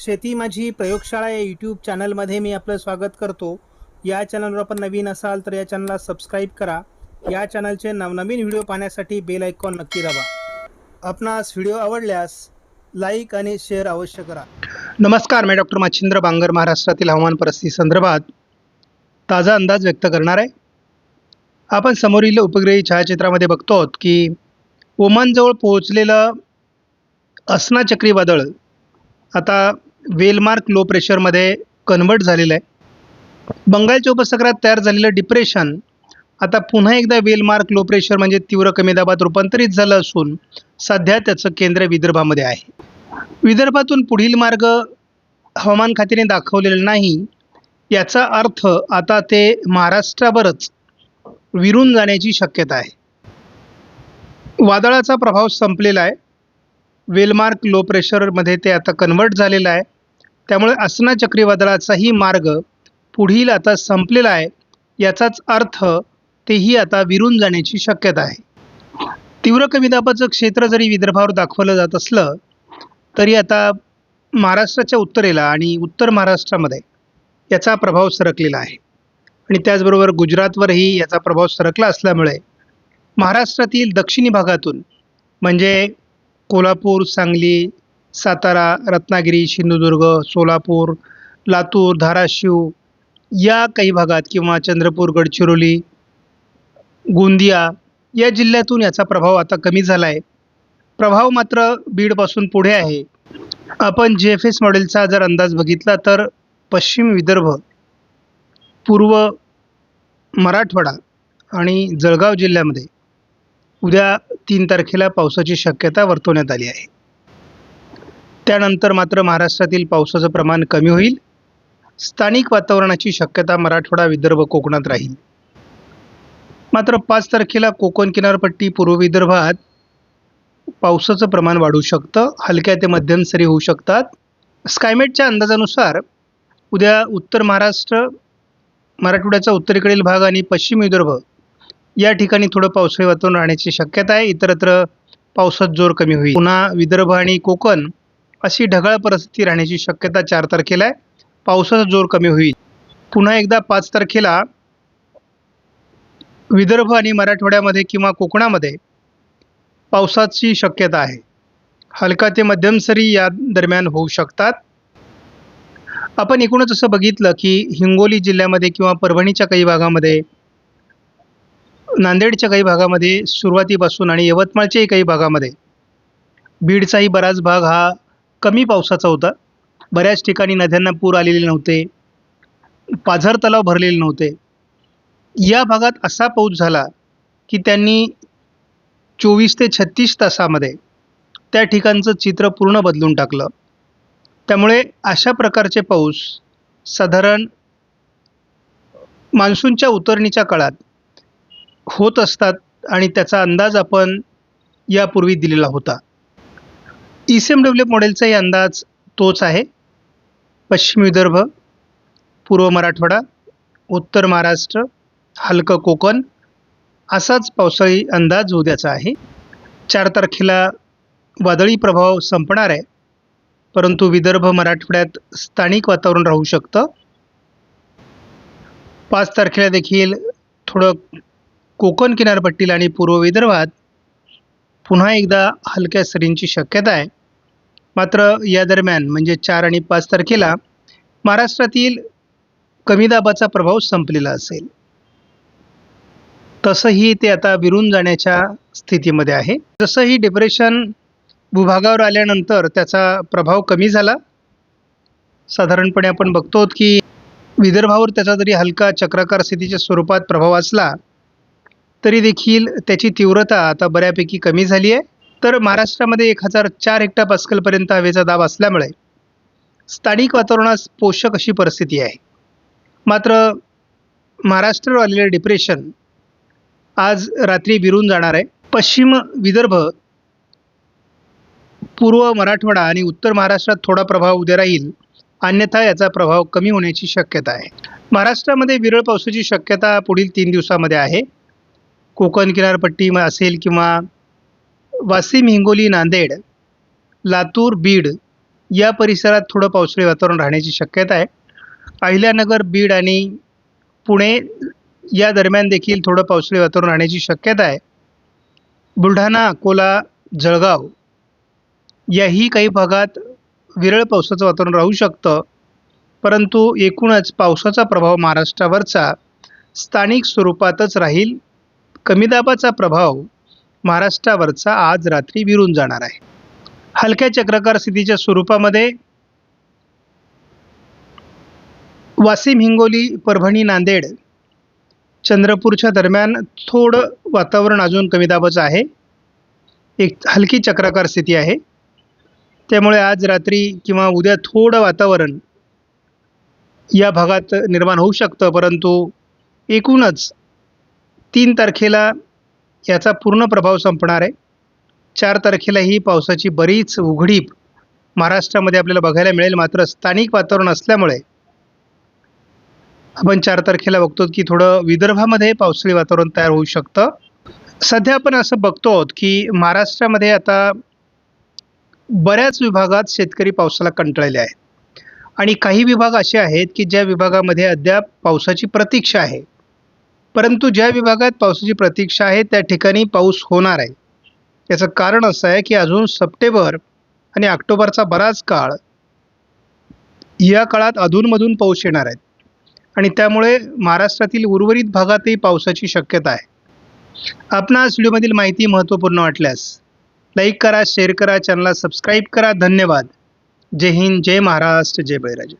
शेती माझी प्रयोगशाळा या यूट्यूब चॅनलमध्ये मी आपलं स्वागत करतो. या चॅनलवर आपण नवीन असाल तर या चॅनलला सबस्क्राईब करा. या चॅनलचे नवनवीन व्हिडिओ पाहण्यासाठी बेल आयकॉन नक्की दाबा. आपणास व्हिडिओ आवडल्यास लाईक आणि शेअर अवश्य करा. नमस्कार मी डॉक्टर मच्छिंद्र बांगर महाराष्ट्रातील हवामान परिस्थिती संदर्भात ताजा अंदाज व्यक्त करणार आहे. आपण समोरील उपग्रही छायाचित्रामध्ये बघतो आहोत की ओमानजवळ पोहोचलेलं असना चक्रीवादळ आता वेलमार्क लो प्रेशरमध्ये कन्वर्ट झालेलं आहे. बंगालच्या उपसागरात तयार झालेलं डिप्रेशन आता पुन्हा एकदा वेलमार्क लो प्रेशर म्हणजे तीव्र कमी दाबात रूपांतरित झालं असून सध्या त्याचं केंद्र विदर्भामध्ये आहे. विदर्भातून पुढील मार्ग हवामान खात्याने दाखवलेला नाही. याचा अर्थ आता ते महाराष्ट्रावरच विरून जाण्याची शक्यता आहे. वादळाचा प्रभाव संपलेला आहे. वेलमार्क लो प्रेशरमध्ये ते आता कन्वर्ट झालेलं आहे. त्यामुळे असना चक्रीवादळाचाही मार्ग पुढील आता संपलेला आहे. याचाच अर्थ तेही आता विरून जाण्याची शक्यता आहे. तीव्र कमी दाबाचं क्षेत्र जरी विदर्भावर दाखवलं जात असलं तरी आता महाराष्ट्राच्या उत्तरेला आणि उत्तर महाराष्ट्रामध्ये याचा प्रभाव सरकलेला आहे. आणि त्याचबरोबर गुजरातवरही याचा प्रभाव सरकला असल्यामुळे महाराष्ट्रातील दक्षिणी भागातून म्हणजे कोल्हापूर सांगली सातारा रत्नागिरी सिंधुदुर्ग सोलापूर लातूर धाराशिव या काही भागात किंवा चंद्रपूर गडचिरोली गोंदिया या जिल्ह्यातून याचा प्रभाव आता कमी झाला आहे प्रभाव मात्र बीडपासून पुढे आहे. आपण जे एफ एस मॉडेलचा जर अंदाज बघितला तर पश्चिम विदर्भ पूर्व मराठवाडा आणि जळगाव जिल्ह्यामध्ये उद्या तीन तारखेला पावसाची शक्यता वर्तवण्यात आली आहे. त्यानंतर मात्र महाराष्ट्रातील पावसाचं प्रमाण कमी होईल. स्थानिक वातावरणाची शक्यता मराठवाडा विदर्भ कोकणात राहील. मात्र पाच तारखेला कोकण किनारपट्टी पूर्व विदर्भात पावसाचं प्रमाण वाढू शकतं. हलक्या ते मध्यम सरी होऊ शकतात. स्कायमेटच्या अंदाजानुसार उद्या उत्तर महाराष्ट्र मराठवाड्याचा उत्तरेकडील भाग आणि पश्चिम विदर्भ या ठिकाणी थोडं पावसाळी वातावरण राहण्याची शक्यता आहे. इतरत्र पावसात जोर कमी होईल. पुन्हा विदर्भ आणि कोकण अशी ढगाळ परिस्थिती राहण्याची शक्यता चार तारखेला आहे. पावसाचा जोर कमी होईल. पुन्हा एकदा पाच तारखेला विदर्भ आणि मराठवाड्यामध्ये किंवा कोकणामध्ये पावसाची शक्यता आहे. हलका ते मध्यम सरी या दरम्यान होऊ शकतात. आपण एकूणच असं बघितलं की हिंगोली जिल्ह्यामध्ये किंवा परभणीच्या काही भागामध्ये नांदेडच्या काही भागामध्ये सुरुवातीपासून आणि यवतमाळच्याही काही भागामध्ये बीडचाही बराच भाग हा कमी पावसाचा होता. बऱ्याच ठिकाणी नद्यांना पूर आलेले नव्हते. पाझर तलाव भरलेले नव्हते. या भागात असा पाऊस झाला की त्यांनी चोवीस ते छत्तीस तासामध्ये त्या ठिकाणचं चित्र पूर्ण बदलून टाकलं. त्यामुळे अशा प्रकारचे पाऊस साधारण मान्सूनच्या उतरणीच्या काळात होत असतात आणि त्याचा अंदाज आपण यापूर्वी दिलेला होता. ई सी एम डब्ल्यू मॉडेलचाही अंदाज तोच आहे. पश्चिम विदर्भ पूर्व मराठवाडा उत्तर महाराष्ट्र हलकं कोकण असाच पावसाळी अंदाज उद्याचा आहे. चार तारखेला वादळी प्रभाव संपणार आहे. परंतु विदर्भ मराठवाड्यात स्थानिक वातावरण राहू शकतं. पाच तारखेला देखील थोडं कोकण किनारपट्टीला आणि पूर्व विदर्भात पुन्हा एकदा हलक्या सरींची शक्यता आहे. मात्र या दरम्यान म्हणजे चार आणि पाच तारखेला महाराष्ट्रातील कमी दाबाचा प्रभाव संपलेला असेल. तसंही ते आता विरून जाण्याच्या स्थितीमध्ये आहे. जसंही डिप्रेशन भूभागावर आल्यानंतर त्याचा प्रभाव कमी झाला. साधारणपणे आपण बघतो की विदर्भावर त्याचा जरी हलका चक्राकार स्थितीच्या स्वरूपात प्रभाव असला तरी देखील त्याची तीव्रता आता बऱ्यापैकी कमी झाली आहे. तर महाराष्ट्रामध्ये एक हजार चार हेक्टर पास्कलपर्यंत हवेचा दाब असल्यामुळे स्थानिक वातावरणास पोषक अशी परिस्थिती आहे. मात्र महाराष्ट्रावर आलेलं डिप्रेशन आज रात्री विरून जाणार आहे. पश्चिम विदर्भ पूर्व मराठवाडा आणि उत्तर महाराष्ट्रात थोडा प्रभाव उद्या राहील. अन्यथा याचा प्रभाव कमी होण्याची शक्यता आहे. महाराष्ट्रामध्ये विरळ पावसाची शक्यता पुढील तीन दिवसामध्ये आहे. कोकण किनारपट्टी असेल किंवा वाशिम हिंगोली नांदेड लातूर बीड या परिसरात थोडं पावसाळी वातावरण राहण्याची शक्यता आहे. अहिल्यानगर बीड आणि पुणे या दरम्यान देखील थोडं पावसाळी वातावरण राहण्याची शक्यता आहे. बुलढाणा अकोला जळगाव याही काही भागात विरळ पावसाचं वातावरण राहू शकतं. परंतु एकूणच पावसाचा प्रभाव महाराष्ट्रावरचा स्थानिक स्वरूपातच राहील. कमी दाबाचा प्रभाव महाराष्ट्रावरचा आज रात्री विरून जाणार आहे. हलक्या चक्राकार स्थितीच्या स्वरूपामध्ये वाशिम हिंगोली परभणी नांदेड चंद्रपूरच्या दरम्यान थोडं वातावरण अजून कमी दाबाचं आहे. एक हलकी चक्राकार स्थिती आहे. त्यामुळे आज रात्री किंवा उद्या थोडं वातावरण या भागात निर्माण होऊ शकतं परंतु एकूणच तीन तारखेला याचा पूर्ण प्रभाव संपणार आहे. चार तारखेला ही पावसाची बरीच उघडीप महाराष्ट्रामध्ये आपल्याला बघायला मिळेल. मात्र स्थानिक वातावरण असल्यामुळे आपण चार तारखेला बघतो की थोडं विदर्भामध्ये पावसाळी वातावरण तयार होऊ शकतं. सध्या आपण असं बघतो आहोत की महाराष्ट्रामध्ये आता बऱ्याच विभागात शेतकरी पावसाला कंटाळले आहेत. आणि काही विभाग असे आहेत की ज्या विभागामध्ये अद्याप पावसाची प्रतीक्षा आहे. परंतु ज्या विभागात पावसाची प्रतीक्षा आहे त्या ठिकाणी पाऊस होणार आहे. याचं कारण असं आहे की अजून सप्टेंबर आणि ऑक्टोबरचा बराच काळ या काळात अधूनमधून पाऊस येणार आहेत आणि त्यामुळे महाराष्ट्रातील उर्वरित भागातही पावसाची शक्यता आहे. आपणास व्हिडिओमधील माहिती महत्त्वपूर्ण वाटल्यास लाईक करा शेअर करा चॅनलला सबस्क्राईब करा. धन्यवाद. जय हिंद जय महाराष्ट्र जय बळीराजे.